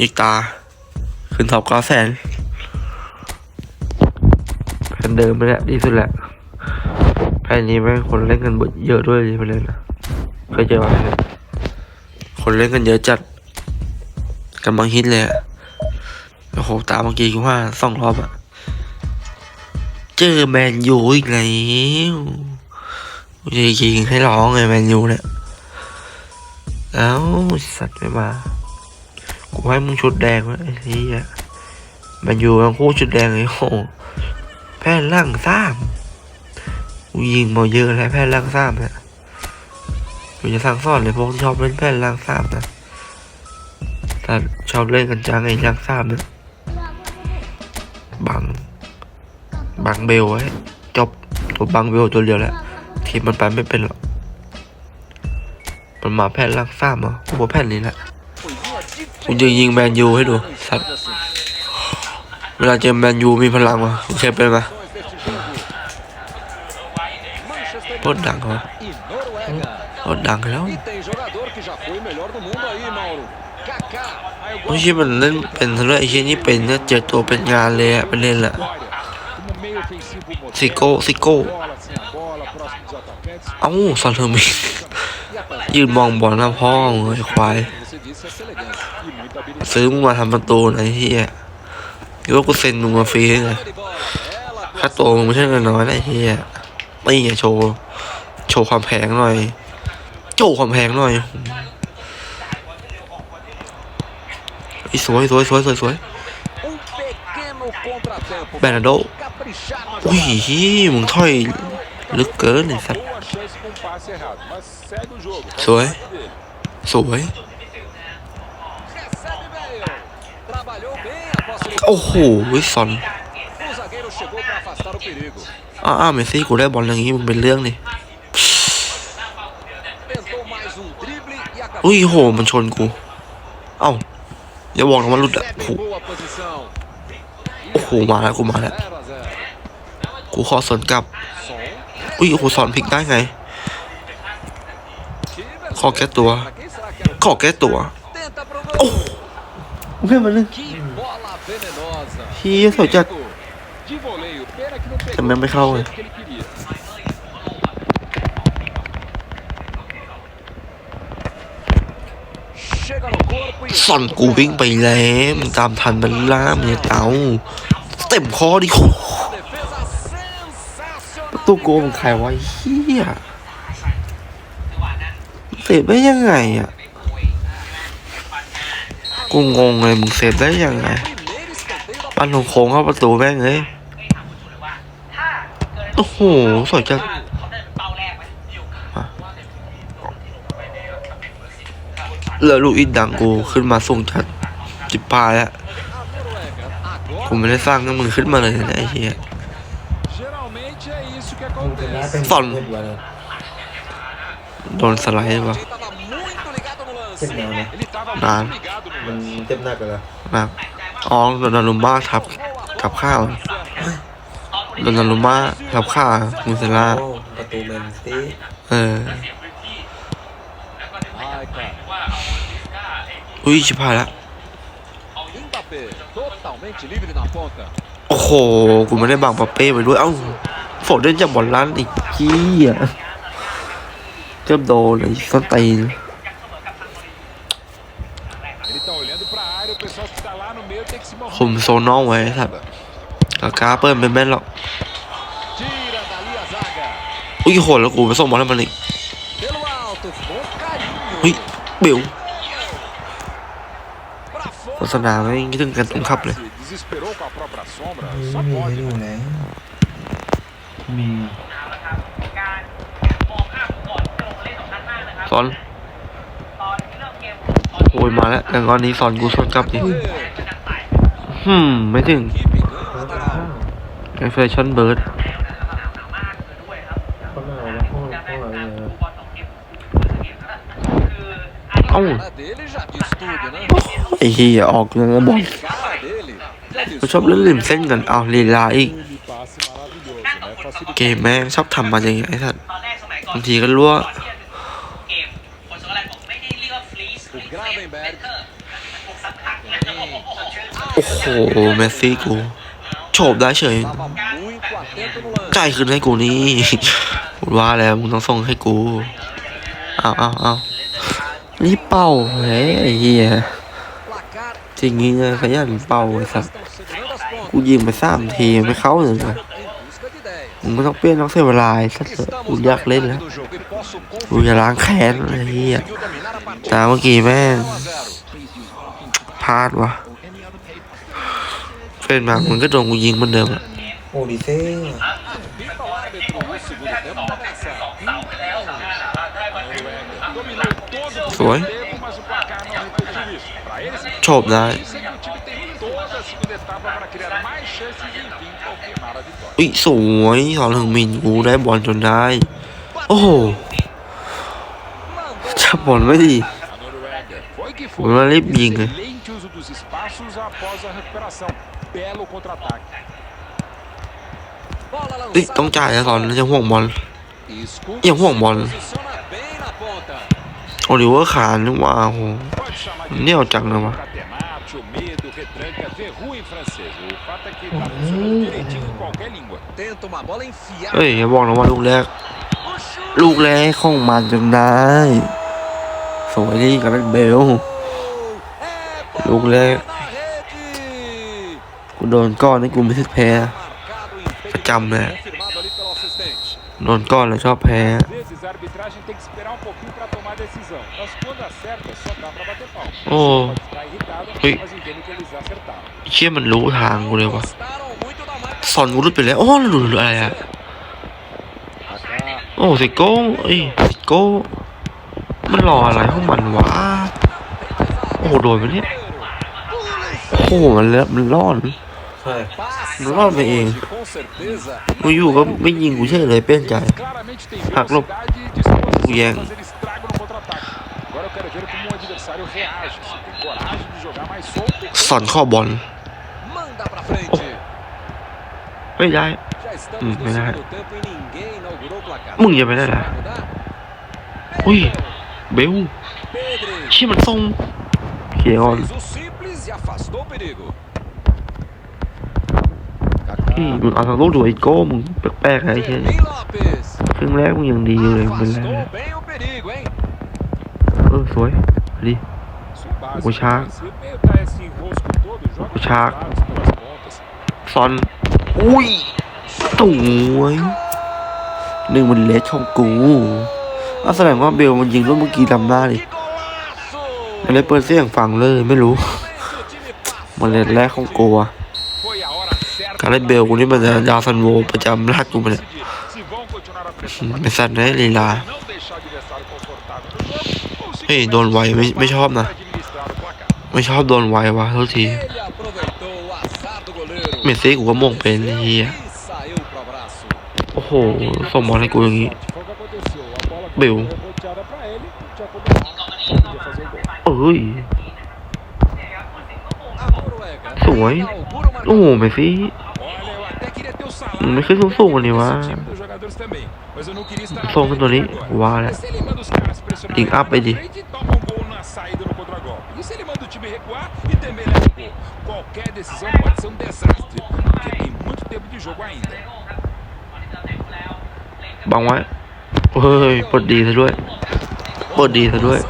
อีกตา ขึ้นท็อปเก้าแสนแผ่นเดิมไปแล้วดีสุดแหละแผ่นนี้แม่งคนเล่นกันเยอะด้วยดีไปเลยนะเคยเจอไหมเนี่ยคนเล่นกันเยอะจัดกำลังฮิตเลยอะโอ้โหตาเมื่อกี้กูว่าสองรอบอะเจอแมนยูอีกแล้วจะยิงให้ร้องไงแมนยูเนี่ยเอ้าสัตว์ไม่มา กูให้มึงชุดแดงวะไอ้เหี้ยแมันอยู่ทั้งคู่ชุดแดงเลยโอ้โหแพ้ล่างซ้ำกูยิงมาเยอะแล้วแพ้ล่างซ้ำเนี่ยกูจะสั่งสอนเลยพวกที่ชอบเล่นแพ้ล่างซ้ำนะแต่ชอบเล่นกันจังไอ้ล่างซ้ำเนี่ยบังบังเบลไว้จบตัวบังเบลตัวเดียวแหละทีมมันไปไม่เป็นหรอกมันมาแพ้ล่างซ้ำเหรอกูว่าแพ้นี้แหละ กูจะยิงแมนยูให้ดูสัตว์เวลาเจอแมนยูมีพลังวะมึงเคยเป็นไหมโคตรดังวะ E Noruega. โคตรดังแล้วโอ้ยมันเล่นเป็นทั้งเรื่องไอ้เชี่ยนี่เป็นเนี่ยเจอตัวเป็นงานเลยอะไปเล่นละซิโก้ซิโก้เอ้าซอนเทอร์มิยืนมองบอลหน้าพ่อมึงไอ้ควาย ซื้อมึงมาทำประตูหนะไอ้เหี้ยคิดว่ากูเซ็นมึงมาฟรีไง De bola. Ela ค่าตัวมึงไม่ใช่น้อยๆนะไอ้เหี้ยไม่อย่าโชว์โชว์ความแพงหน่อย โชว์ความแพงหน่อยอ้ยสวยสวยสวยสวยสวย Um pequeno contratempo. Bernardo. Caprichar na อุ้ยฮีมึงถอยลึกเกินไอ้สัตว์สวย สวย Recebe bem. Trabalhou bem a posse de โอ้โหซอน O zagueiro chegou para afastar o perigo. อ้าวเมสซี่กูได้บอลอย่างงี้มึงเป็นเรื่องดิ Tentou mais um drible e acabou. อุ้ยโห มันชนกู เอ้า อย่าบอกนะมันหลุดอะ Recebe โอ้โห em boa posição. โอ้โห มาแล้ว กูมาแล้ว0 a 0. กูขอสวนกลับ Som. อุ้ยโอ้โหสอนพลิกได้ไง Que ขอแก้ตัว Pra quem será que era? ขอแก้ตัว Tenta pro โอ้ gol. โอเคมันเรื่อง ที่สวยจัดแต่มันไม่เข้าเลยสั่นกูวิ่งไปแล้วมันตามทันมันล่ามันเตาเต็มคอดิโหตัวโกงใครว้เฮียเตะได้ยังไงอะ กูงงเลยมึงเซฟได้ยังไง Primeiro escanteio da ปั้นลงโค้งเข้าประตูแม่งเลยโอ้โหสวยจังเหลือลูกอินดังกูขึ้นมาส่งชัดจิบปลายแล้ว Noruega. กู Agora, ไม่ได้สร้างให้มึงขึ้นมาเลยนะไอ้เหี้ย geralmente é isso que มึงชนะ acontece. เป็นสอนเพื่อนวันโดนสไลด์วะ Ele estava muito ligado no lance. Sim, não, né? Ele estava Não. muito ligado no มัน lance. เจ็บหนักเลยนะอ๋อโดนนารุม่าทับกับข้าวโดนนารุม่าทับข้ามูเซล่าโอ้ประตูแมนซิตี้เออ Ai, cara. อุ้ยชิบหายละ Mbappé, totalmente livre na ponta. โอ้โห กูไม่ได้บังปาเป้ไปด้วย เอ้าโฟดเล่นจากบอลล้านอีกเหี้ยเกือบโดนเลยส้นตีน Ele tá olhando pra área, o pessoal que tá lá no meio tem que se คุม movimentar. โซนน้องไว้สัตว์กากาเปิ้ลเป็นแม่นหรอก Tira dali a zaga. อุ้ยโหดแล้วกูไปส่งบอลให้มันอีก Pelo alto, com carinho. เฮ้ยเบล Pra โฆ fora. ษณาไม่คิดถึงกันตรงขับเลย Se desesperou com a própria sombra. ไม่ Só มีให้ pode. ดูแล้วมีสอนโอ้ยมาแล้วแต่ตอนนี้สอนกูสวนกลับดิ Goleiro. หืม ไม่ถึง Equipe ganha ข้าว lateral. ไอแฟชั่นเบิร์ดเอ้าไอ้เฮียออกเงินบอล A cara dele já diz กูชอบเล่นริมเส้นกันเอาลีลาอีก เกมแม่งชอบทำมาอย่างงี้ไอ้สัตว์บางทีก็รั่ว โอ้โหเมสซี่กูโฉบได้เฉยจ่ายคืนให้กูนี่พูดว่าแล้วมึงต้องส่งให้กูเอาเอาเอารีบเป่าเฮ้ยไอ้เหี้ย Placar. จริงงี้เลยขยันเป่าไอ้สัสกูยิงไปสามทีไม่เข้าเลยมึงไม่ต้องเปลี่ยนต้องเสียเวลาสัสกูอยากเล่นแล้วกูจะล้างแค้นไอ้เหี้ยต่เมื่อกี้แม่าร์ดวะเฟนมามันก็โดนกูยิงเหมือนเดิมอะโอ้ดีเซ่สวยโฉบได้อุ้ยสวยสอนถึงมินกูได้บอลจนได้ โอ้โหจับบอลไม่ดีผมมารีบยิงเลย dos espaços após a recuperação. Belo contra-ataque. Bola เฮ้ย lançada. ต้องจ่ายนะสอนจะห่วงบอล Escuta, E arrumou a bola. se posiciona bem na ponta. โอลิเวอร์ขานนึกว่าโอ้โห Pode chamar de เนี่ยวจังเลยวะ catenate, o medo, retranca, verrua em francês. O fato é que tá funcionando direitinho em qualquer língua. Tenta uma bola enfiada. เฮ้ยอย่าบอกนะว่าลูกแรก O chute. ลูกแรกของมันจนได้ สวยดีกับเบล ลูกแรกกูโดนก้อนนี่กูไม่ใช่แพ้ประจำเลยโดนก้อนแล้วชอบแพ้ โอ้เฮ้ยเชี่ยมันรู้ทางกูเลยวะสอนกูรุดไปแล้วโอ้หลุดอะไรอะโอ้สิโก้ไอ้สิโก้มันรออะไรของมันวะโอ้โดนไปเนี่ย โอ้โหมันเลอะมันรอดใช่ Não vai ver ele. Com certeza. กูอยู่ก็ไม่ยิงกูเฉยเลยเป็นใจ Claramente tem Ah, Globo. velocidade e disposição O Yang. para fazer estrago no contra-ataque. Agora eu quero ver como o adversário reage. Se tem coragem de jogar mais solto. สอนข้อบอล Manda pra frente. ไม่ได้ Já estamos Hum, no mas é- segundo tempo e ninguém inaugurou o placar. Mừng vậy mày đây là? Vai mudar? Ui. เบล Pedri เชี่ยมันทรงเขียวอ่อน fez o simples e afastou o perigo. พี่มึงเอาทางลูกดูไอ้โก้มึงแปลกๆอะไรเชี่ย Fermin Lopes ครึ่งแรกมึงยังดีอยู่เลยเป็นไร afastou bem o perigo, hein? เออสวยดี Se o básico O Thiago. do princípio tá esse enrosco todo, joga O Thiago. pelos lados, pelas pontas. ซอน อุ้ยสวยหนึ่งมันเล็กของกูอ้าวแสดงว่าเบลมันยิงลูกเมื่อกี้ลำหน้าดิ Que golaço! มันเลยเปิดเสียงฟังเลยไม่รู้ มาเล่นแรกของโกวการเล่นเบลกูนี่มันจะดาวฟันโวประจำลากกูมาเนี่ยเป็นสัตว์นะลีลาเฮ้ยโดนไวไม่ไม่ชอบนะ ไม่ชอบโดนไววะทุกทีเมสซี่กูก็มองเป็นเฮียโอ้โหสมอลให้กูอย่างงี้เบลเอ้ย สวย inaugura o โอ้โห marcador. เมสซี่ Olha, eu até queria ter o salário Não me fez um som ali, desse vá. time dos jogadores também, mas eu não queria estar na Som frente do ali, agora. vá, né? Mas se ele manda os caras pressionarem Link lá up na aí. frente, toma um gol na saída no contragolpe. E se ele manda o time recuar e também leva o gol? Qualquer decisão pode ser um desastre, porque tem muito tempo de jogo ainda. บังไว้เฮ้ยเปิดดีซะด้วยเปิดดีซะด้วย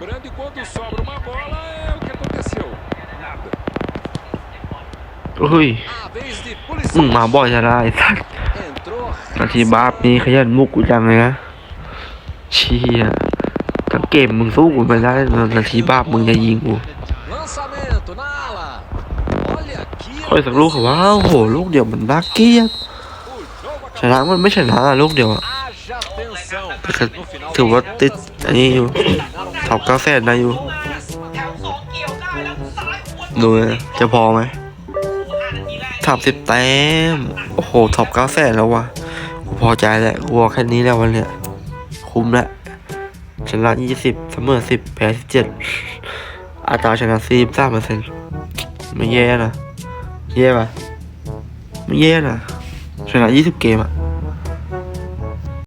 tempo sobrando e quando sobra uma bola é o que aconteceu. Nada. เฮ้ย A vez de มึงมา Pulisic บ่อยจะได้สัตว์ entrou นาทีบาปนี้ขยันมุกกูจังเลยนะเชี่ยทั้งเกมมึงสู้กูไม่ได้นาทีบาปมึงจะยิงกู lançamento na ala. Olha aqui. ค่อยสักลูกเขาว่าโอ้โหลูกเดียวมันน่าเกลียด O jogo ชนะมันไม่ชนะอะลูกเดียวอะ haja tensão. แต่ก็ ถือว่าติดอันนี้อยู่ท็อปเก้าแสนได้อยู่ ดูนะจะพอไหมสามสิบแต้ม โอ้โหท็อปเก้าแสนแล้ววะกูพอใจแล้วกูบอแค่นี้แล้ววันเนี้ยคุ้มล้วชนะยี่สิบเสมอสิบแพ้สิบเจ็ดอัตราชนะสี่สามเปอร์เซ็นต์ไม่แย่นะแย่ปะไม่แย่นะชนะยี่สิบเกมอะ